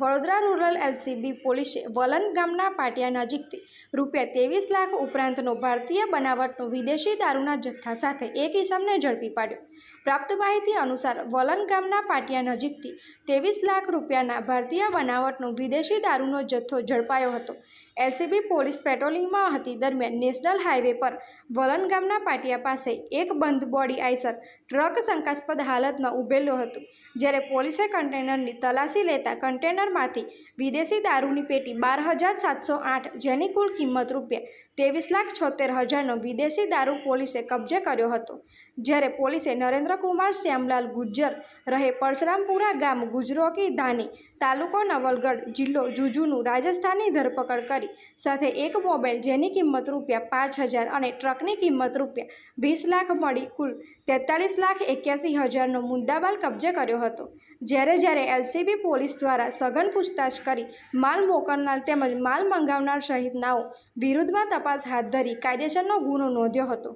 Vadodara rural LCB પોલીસે વલન ગામના પાટિયા નજીકથી રૂપિયા ત્રેવીસ લાખ ઉપરાંતનો ભારતીય બનાવટનો વિદેશી દારૂના જથ્થા સાથે એક ઇસમને ઝડપી પાડ્યો. પ્રાપ્ત માહિતી અનુસાર વલન ગામના પાટિયા નજીકથી ત્રેવીસ લાખ રૂપિયાના ભારતીય બનાવટનો વિદેશી દારૂનો જથ્થો ઝડપાયો હતો. એલસીબી પોલીસ પેટ્રોલિંગમાં હતી દરમિયાન નેશનલ હાઈવે પર વલન ગામના પાટિયા પાસે એક બંધ બોડી આઈસર ટ્રક શંકાસ્પદ હાલતમાં ઊભેલો હતો, જ્યારે પોલીસે કન્ટેનરની તલાશી લેતા કન્ટેનરમાંથી વિદેશી દારૂની પેટી બાર હજાર સાતસો આઠ જેની કુલ કિંમત રૂપિયા ત્રેવીસ લાખ છોતેર હજારનો વિદેશી દારૂ પોલીસે કબજે કર્યો હતો. જ્યારે પોલીસે નરેન્દ્રકુમાર શ્યામલાલ ગુજ્જર રહે પરશુરામપુરા ગામ ગુજરોકી ધાની તાલુકો નવલગઢ જિલ્લો જુજુનું રાજસ્થાનની ધરપકડ કરી સાથે એક મોબાઈલ જેની કિંમત રૂપિયા પાંચ હજાર અને ટ્રકની કિંમત રૂપિયા વીસ લાખ મળી કુલ તેતાલીસ લાખ એક્યાસી હજારનો મુદ્દામાલ કબજે કર્યો હતો. જ્યારે જ્યારે એલસીબી પોલીસ દ્વારા સઘન પૂછતાછ કરી. માલ મોકલનાર તેમજ માલ મંગાવનાર સહિતનાઓ વિરુદ્ધમાં તપાસ હાથ ધરી કાયદેસરનો ગુનો નોંધ્યો હતો.